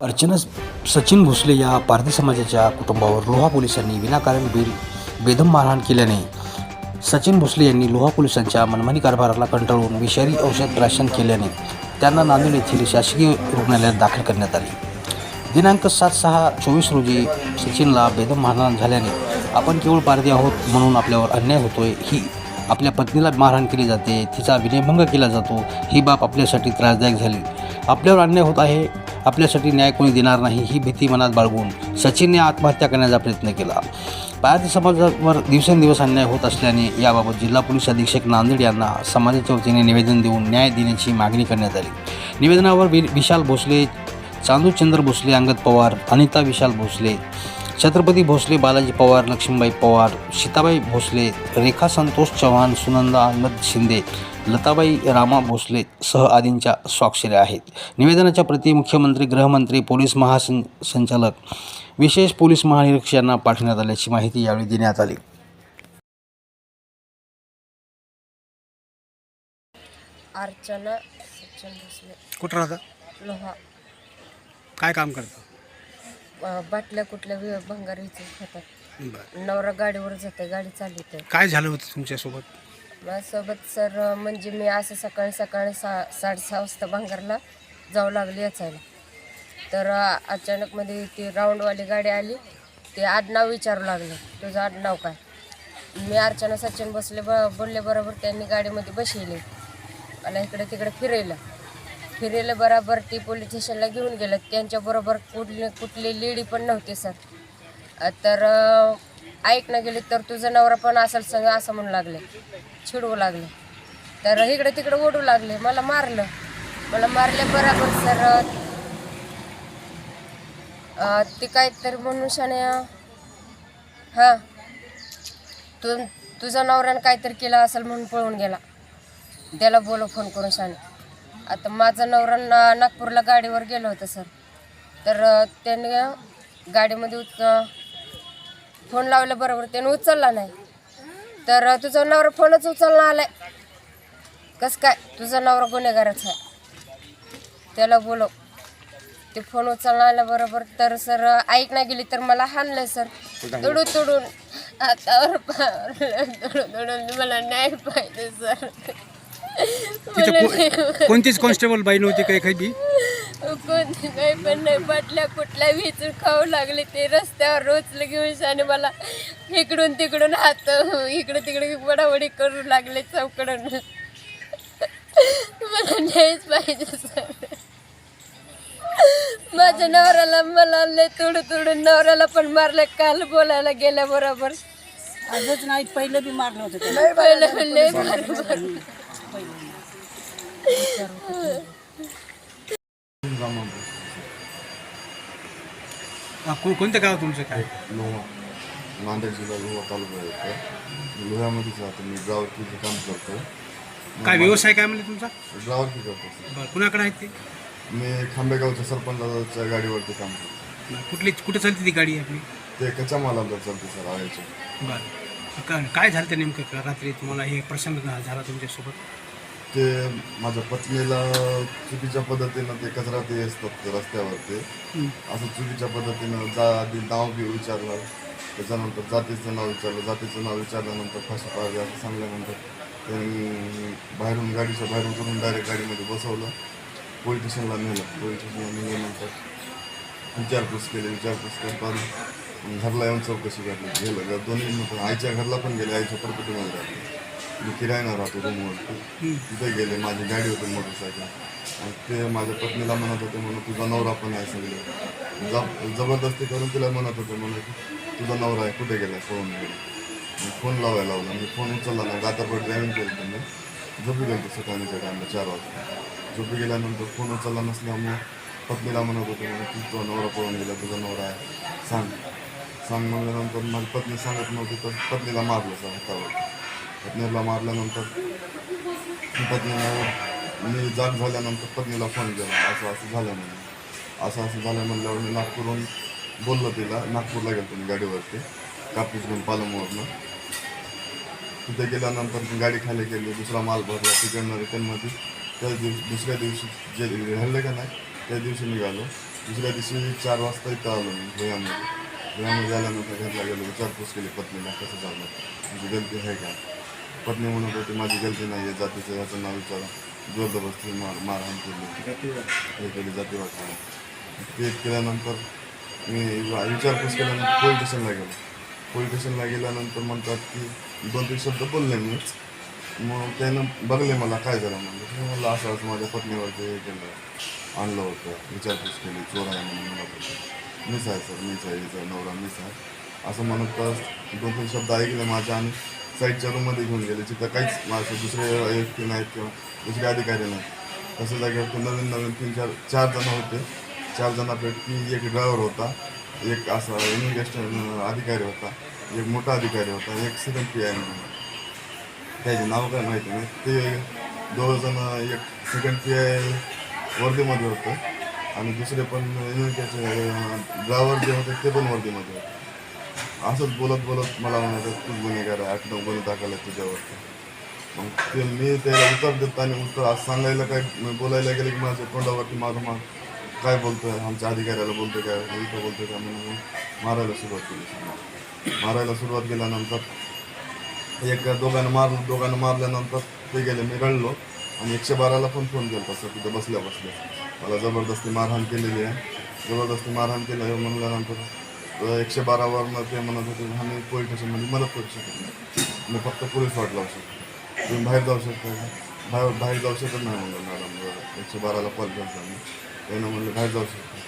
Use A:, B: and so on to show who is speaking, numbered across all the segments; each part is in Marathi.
A: अर्चना सचिन भोसले या पारधी समाजाच्या कुटुंबावर लोहा पोलिसांनी विनाकारण बेल बेदम मारहाण केल्याने सचिन भोसले यांनी लोहा पोलिसांच्या मनमानी कारभाराला कंटाळून विषारी औषध प्राशन केल्याने त्यांना नांदेड येथील शासकीय रुग्णालयात दाखल करण्यात आले. दिनांक सात सहा चोवीस रोजी सचिनला बेदम मारहाण झाल्याने आपण केवळ पारधी आहोत म्हणून आपल्यावर अन्याय होतोय ही आपल्या पत्नीला मारहाण केली जाते तिचा विनयभंग केला जातो ही बाब आपल्यासाठी त्रासदायक झाली. आपल्यावर अन्याय होत आहे आपल्यासाठी न्याय कोणी देणार नाही ही भीती मनात बाळगून सचिनने आत्महत्या करण्याचा प्रयत्न केला. पायाती समाजावर दिवसेंदिवस अन्याय होत असल्याने याबाबत जिल्हा पोलीस अधीक्षक नांदेड यांना समाजाच्या वतीने निवेदन देऊन न्याय देण्याची मागणी करण्यात आली. निवेदनावर वि विशाल भोसले चांदूचंद्र भोसले अंगद पवार अनिता विशाल भोसले छत्रपती भोसले बालाजी पवार लक्ष्मीबाई पवार सीताबाई भोसले रेखा संतोष चव्हाण सुनंदा अहमद शिंदे लताबाई रामा भोसले सह आदींच्या स्वाक्षऱ्या आहेत. निवेदनाच्या प्रती मुख्यमंत्री गृहमंत्री पोलीस महासं संचालक विशेष पोलीस महानिरीक्षक यांना पाठवण्यात आल्याची माहिती यावेळी देण्यात आली.
B: अर्चना सचिन भोसले.
C: कुठं राहता?
B: लोहा.
C: काय काम करता?
B: अं, बाटल्या कुठल्या वि- भंगार विचार खातात
C: बरं.
B: नवरा गाडीवर जाते गाडी चालवते
C: काय झालं होतं तुमच्यासोबत?
B: माझ्यासोबत सर म्हणजे मी असं सकाळी सकाळी सा साडेसहा वाजता भांगरला जाऊ लागली असायला तर अचानकमध्ये ती राऊंडवाली गाडी आली. ते आडनाव विचारू लागले. तुझं आडनाव काय? मी अर्चना सचिन बसले ब बोलले बरोबर त्यांनी गाडीमध्ये बसवली. मला इकडे तिकडे फिरवलं फिरायला बरोबर ती पोलीस स्टेशनला घेऊन गेलं. त्यांच्याबरोबर कुठली कुठली लेडी पण नव्हती सर. तर ऐकणं गेली तर तुझं नवरा पण असेल सगळं असं म्हणू लागले. चिडवू लागले. तर इकडे तिकडे ओढू लागले. मला मारलं. मला मारले बराबर सर ते ती काहीतरी म्हणून शाने हां. तू तुझा नवऱ्यानं काहीतरी केलं असेल म्हणून पळून गेला. त्याला बोलो फोन करून शाने आता माझा नवरा ना नागपूरला गाडीवर गेलो होतं सर. तर त्याने गाडीमध्ये उत फोन लावल्या बरोबर त्याने उचलला नाही. तर तुझा नवरा फोनच उचलला आलाय. कसं काय? तुझा नवरा गुन्हेगारच आहे. त्याला बोलव. ते फोन उचलला आल्याबरोबर तर सर ऐक नाही गेली तर मला हाणलंय सर. तुडून तुडून. हातावर पायावर तुडून तुडून. मला न्याय पाहिजे सर.
C: तिथं को- कोणतीच कॉन्स्टेबल बाई नव्हती काही काही बी
B: कोणती काही पण नाही बाटल्या कुठल्या विचून खाऊ लागले ते रस्त्यावर रोचलं घेऊन आणि मला इकडून तिकडून हात इकडं तिकडे बडाबडी करू लागले चौकडून. मला न्यायच पाहिजे सर. माझ्या नवऱ्याला मला लय तोडू तोडून नवऱ्याला पण मारलं काल बोलायला गेल्याबरोबर
D: आजच नाही पहिलं बी मारलं होतं त्याला.
B: पहिलं लय बरोबर
C: हा, को- कोणतं गाव तुमचं काय?
E: लोहा नांदेड जिल्हा लोहा तालुका येतो लोह्यामध्येच राहतो मी ड्रायव्हरकीचं काम करतो.
C: काय व्यवसाय काय म्हणले तुमचा?
E: ड्रायव्हरकी करतो.
C: बरं कुणाकडे आहेत ते?
E: मी खांबेगावच्या सरपंचाच्या गाडीवरती काम करतो.
C: बरं, कुठली कुठे चालते ती गाडी आपली?
E: ते कच्च्या मालावर चालते सर आळ्याच्या
C: बरं. का- काय झालं ते नेमकं? का रात्री तुम्हाला हे प्रसंग झा- झाला तुमच्यासोबत?
E: ते माझ्या पत्नीला चुकीच्या पद्धतीनं ते कचरा ते असतात ते रस्त्यावरती. असं चुकीच्या पद्धतीनं जा आधी नाव बी विचारलं त्याच्यानंतर जातीचं नाव विचारलं जातीचं नाव विचारल्यानंतर फाशी पाहिजे असं सांगल्यानंतर त्यांनी बाहेरून गाडीच्या बाहेर उतरून डायरेक्ट गाडीमध्ये बसवलं. पोलीस स्टेशनला नेलं. पोलीस स्टेशनला नेल्यानंतर विचारपूस केली. विचारपूस करताना घरला येऊन चौकशी करली गेलं. दोन्ही आईच्या घरला पण गेले. आईच्या प्रॉपर्टीमध्ये राहते मी किरायना राहतो रूमवरती तिथे गेले माझी गाडी होती मोटरसायकल. आणि ते माझ्या पत्नीला म्हणत होते म्हणून तुझा नवरा पण आहे सगळे. जब जबरदस्ती करून तिला म्हणत होते म्हणून की तुझा नवरा आहे कुठे गेला पळून गेला मी फोन लावायला लावला मी फोन उचलला नाही गातापट ड्रायव्हिंग केलं त्यांनी. झोपी गेलो सकाळच्या टाईमला चार वाजता. झोपी गेल्यानंतर फोन उचलला नसल्यामुळे पत्नीला म्हणत होते म्हणून तुझा नवरा पळून गेला तुझा नवरा आहे. सांग. सांग म्हणल्यानंतर माझी पत्नी सांगत नव्हती तर पत्नीला मारलं सर हातावर पत्नीला मारल्यानंतर पत्नीला मी जाग झाल्यानंतर पत्नीला फोन केला असं असं झालं म्हणून. असं असं झालं म्हणल्यावर मी नागपूरहून बोललो तिला. नागपूरला गेलो मी गाडीवरती कापूस घेऊन पालमवरनं. तिथे गेल्यानंतर गाडी खाली गेली दुसरा माल भरला तिकडनं रिटर्नमध्ये त्या दिवशी दुसऱ्या दिवशी जे हल्ले का नाही त्या दिवशी निघालो. दुसऱ्या दिवशी चार वाजता इथं आलो मी भुयामध्ये. भुयामध्ये आल्यानंतर घरला गेलो विचारपूस केली पत्नीला कसं झालं? तुझी गलती आहे का? पत्नी म्हणत होती माझी गलती नाही आहे जातीचं याचं नाव विचारा. जोरदबस्ती मार मारहाण केली हे केली जाती वाटली ते केल्यानंतर मी विचारपूस केल्यानंतर पोलीस स्टेशनला गेलो. पोलीस स्टेशनला गेल्यानंतर म्हणतात की दोन तीन शब्द बोलले मी. मग त्यानं बघले मला काय झालं म्हणजे म्हणलं असं असं माझ्या पत्नीवरती हे केलं. आणलं होतं. विचारपूस केली चोर आहे म्हणून मला मीच आहे सर मीच आहे नवरा मीच आहे. असं म्हणत दोन तीन शब्द ऐकले माझ्या आणि साईडच्या रूममध्ये घेऊन गेले. तिथं काहीच माझं दुसरे व्यक्ती नाहीत किंवा दुसरे अधिकारी नाहीत. तसं जागेवर ते नवीन नवीन तीन चार चार जण होते. चार जणांपैकी एक ड्रायव्हर होता. एक असा इन्व्हेस्टर अधिकारी होता. एक मोठा अधिकारी होता. एक सेकंड पी आय म्हणून. त्याचे नाव काय माहिती नाही. ते दोघजण एक सेकंड पी आय वर्धेमध्ये होतं. आणि दुसरे पण त्याचे ड्रायव्हर जे होते ते पण वर्धेमध्ये होते. असंच बोलत बोलत मला म्हणायचं तूच गुन्हेगार आहे आठ नऊ गुन्हे दाखल आहेत तुझ्यावरती. मग ते मी त्याला उत्तर देत आणि उत्तर आज सांगायला काय बोलायला गेलं की माझ्या तोंडावरती माझं मा काय बोलतोय? आमच्या अधिकाऱ्याला बोलतोय काय इथं बोलतोय का? म्हणून मारायला सुरुवात केली. मारायला सुरुवात केल्यानंतर एक दोघांना मारलं दोघांना मारल्यानंतर ते गेले. मी रडलो आणि एकशे बाराला पण फोन केला तसं तिथं बसल्या बसल्या. मला जबरदस्ती मारहाण केलेली आहे. जबरदस्ती मारहाण केलं म्हणल्यानंतर एकशे बारावरनं ते म्हणत होते आम्ही पोलीस स्टेशनमध्ये मदत करू शकत नाही मी फक्त पोलीस वाट लावू शकतो. तुम्ही बाहेर जाऊ शकता का? बाहेर बाहेर जाऊ शकत नाही म्हणलं मॅडम. एकशे बाराला कॉल केला मी. त्यानं म्हणलं बाहेर जाऊ शकतो.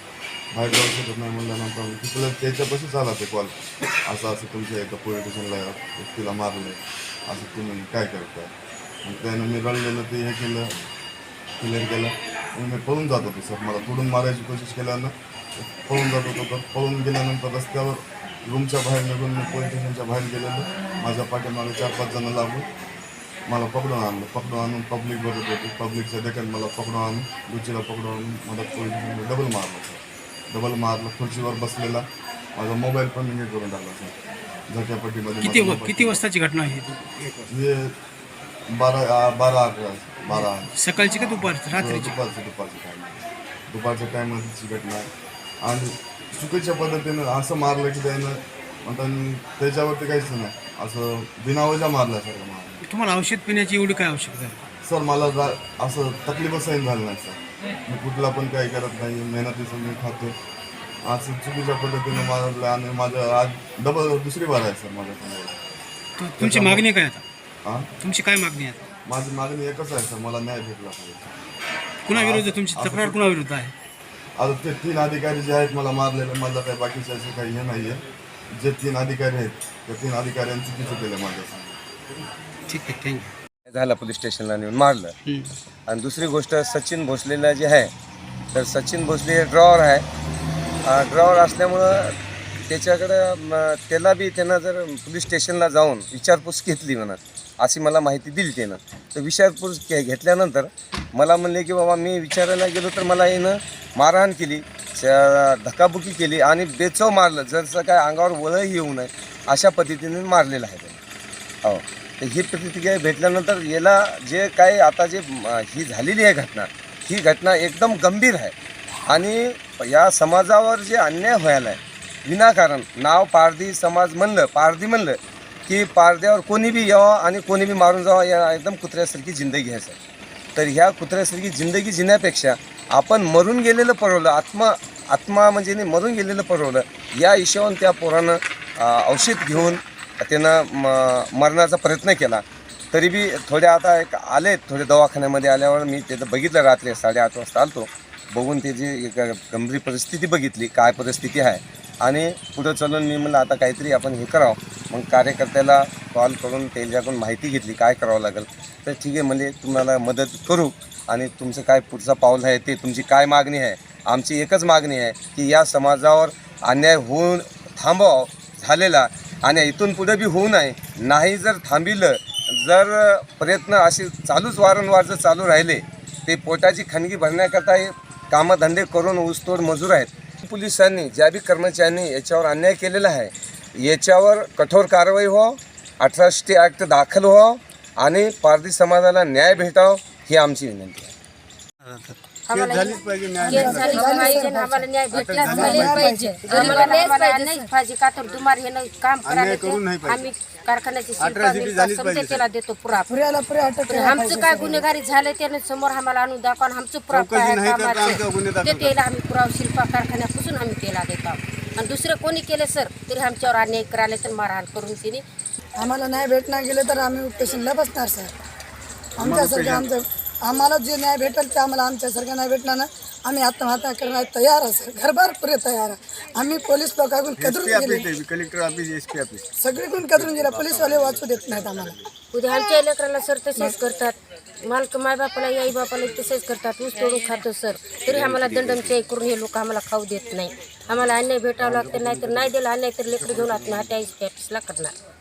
E: बाहेर जाऊ शकत नाही म्हणल्यानंतर मग तिथलं त्याच्यापाशीच झाला ते कॉल. असं असं तुमच्या एका पोलीस स्टेशनला व्यक्तीला मारलं असं तुम्ही काय करताय? मग त्यानं मी रडलेलं ते हे केलं क्लिअर केलं. मी पळून जात होते सर मला तोडून मारायची कोशिश केल्यानं पळून जात होतो तर पळून गेल्यानंतर रस्त्यावर रूमच्या बाहेर निघून मी पोलीस स्टेशनच्या बाहेर गेलेलो. माझ्या पाठीमागे चार पाच जणं लागून मला पकडून आणलं. पकडून आणून पब्लिक बघत होती. पब्लिकच्या देखत मला पकडून आणून रुचीला पकडून आणून मला पोलीस डबल मारलं. सर डबल मारलं. खुर्चीवर बसलेला. माझा मोबाईल पण हे करून टाकला. सर झटक्यापट्टीमध्ये
C: किती वाजताची घटना आहे
E: बारा बारा अकरा बारा.
C: सकाळची का दुपारची? रात्रीची?
E: दुपारचं दुपारचं टाईम दुपारच्या टायमाची घटना आहे. आणि चुकीच्या पद्धतीनं असं मारलं की त्यानं म्हणतात त्याच्यावरती काहीच नाही. असं बिनावजा मारलं
C: तुम्हाला औषध पिण्याची एवढी काय आवश्यकता आहे
E: सर मला रा- असं तकलीफच सहन झालं नाही सर. मी कुठला पण काही करत नाही मेहनतीचं मी खातो. असं चुकीच्या पद्धतीनं मारलं आणि माझं आज डबल दुसरी बार आहे सर माझ्यासमोर
C: तु- तुमची मागणी काय आता?
E: हां
C: तुमची काय मागणी आहे?
E: माझी मागणी एकच आहे सर मला न्याय भेटला पाहिजे
C: कुणाविरुद्ध तुमची तक्रार कुणाविरुद्ध आहे?
E: आता ते तीन अधिकारी जे आहेत मला मारलेले मला काही बाकीचे असे काही हे नाही आहे जे तीन अधिकारी आहेत त्या तीन अधिकाऱ्यांनी चुकीचं केलं माझ्यासमोर
C: ठीक आहे थँक्यू
F: झाला पोलीस स्टेशनला नेऊन मारलं. आणि दुसरी गोष्ट सचिन भोसलेला जे आहे तर सचिन भोसले हे ड्रॉवर आहे. ड्रॉवर असल्यामुळं त्याच्याकडं त्याला बी त्यानं जर पोलीस स्टेशनला जाऊन विचारपूस घेतली म्हणत अशी मला माहिती दिली त्यानं. तर विचारपूस घेतल्यानंतर मला म्हणले की बाबा मी विचारायला गेलो तर मला येणं मारहाण केली धक्काबुकी केली आणि बेचव मारलं. जसं काय अंगावर वळही येऊ नये अशा पद्धतीने मारलेलं आहे त्यानं. हो. तर ही प्रतिक्रिया भेटल्यानंतर याला जे काय आता जे ही झालेली आहे घटना ही घटना एकदम गंभीर आहे. आणि या समाजावर जे अन्याय व्हायला आहे विनाकारण नाव पारधी समाज म्हणलं पारधी म्हणलं की पारद्यावर कोणी बी यावं आणि कोणी बी मारून जावं या एकदम कुत्र्यासारखी जिंदगी आहे सर. तर ह्या कुत्र्यासारखी जिंदगी जिण्यापेक्षा आपण मरून गेलेलं परवलं आत्मा आत्मा म्हणजे मरून गेलेलं परवलं या हिशोबाने त्या पोरानं औषध घेऊन त्यानं म मरण्याचा प्रयत्न केला. तरी बी थोडे आता एक आले थोडे दवाखान्यामध्ये आल्यावर मी तिथं बघितलं रात्री साडेआठ वाजता आलतो. बघून त्याची एक गंभीर परिस्थिती बघितली काय परिस्थिती आहे आणि पुढं चालून मी म्हणलं आता काहीतरी आपण हे करावं. मग कार्यकर्त्याला कॉल करून त्याच्याकडून माहिती घेतली काय करावं लागेल. तर ठीक आहे म्हणजे तुम्हाला मदत करू आणि तुमचं काय पुढचं पाऊल आहे ते तुमची काय मागणी आहे आमची एकच मागणी आहे की या समाजावर अन्याय होऊन थांबावं झालेला. आणि इथून पुढे बी होऊ नये. नाही जर थांबिलं जर प्रयत्न असे चालूच वारंवार जर चालू राहिले ते पोटाची खणगी भरण्याकरता हे कामधंदे करून ऊसतोड मजूर आहेत. पोलिसांनी ज्या बी कर्मचाऱ्यांनी याच्यावर अन्याय केलेला आहे याच्यावर कठोर कारवाई व्हावं अठराशे ॲक्ट दाखल व्हावं आणि पारधी समाजाला न्याय भेटावं ही आमची विनंती आहे.
G: आम्हाला
H: झालीच पाहिजे न्याय
G: केस झाली पाहिजे. आम्हाला न्याय भेटलाच पाहिजे. नाहीच पाहिजे. का तर दुमार हे नाही काम
H: नाही पाहिजे.
G: आम्ही कारखान्याची शिल्पा
H: अट्रॉसिटी
G: मिल्पा
H: झालीच
G: समजा
H: पाहिजे,
G: त्याला देतो पुरा
D: पुऱ्याला पुऱ्या अटक
G: पण आमचं काय गुन्हेगारी झालं त्याने समोर आम्हाला आणून दाखवा आणि आमचं पुरावा
H: चौकशी
G: काय
H: नाही करता
G: कामाचं
H: आमचा गुन्हे दाखल
G: ते त्याला आम्ही पुरावा शिल्पा कारखान्यापासून आम्ही त्याला देतो आणि दुसरं कोणी केले सर? तरी आमच्यावर अन्याय करायला तर मारहाण करून तिने
D: आम्हाला नाही भेटणार गेले तर आम्ही स्टेशनला बसणार सर. आमच्यासारखं आमचं आम्हाला जे न्याय भेटेल ते आम्हाला आमच्यासारखं नाही भेटणार ना आम्ही आत्महत्या करण्यास तयार आहे सर घरभर पुरे तयार आहे. आम्ही पोलीस लोकांकडून कदरून गेले
H: collector office S P office.
D: सगळीकडून कदरून गेला पोलीसवाले वाचू देत नाहीत आम्हाला.
G: उद्या आमच्या लेकराला सर तसेच करतात. मालक मायबापाला आई बापाला तसेच करतात. ऊस तोडून खातो सर. तरी आम्हाला दंडमचाई करून हे लोक आम्हाला खाऊ देत नाही. आम्हाला अन्याय भेटावं लागतं नाही तर नाही दिला अन्याय तर लेकर घेऊन आत्महत्या करणार.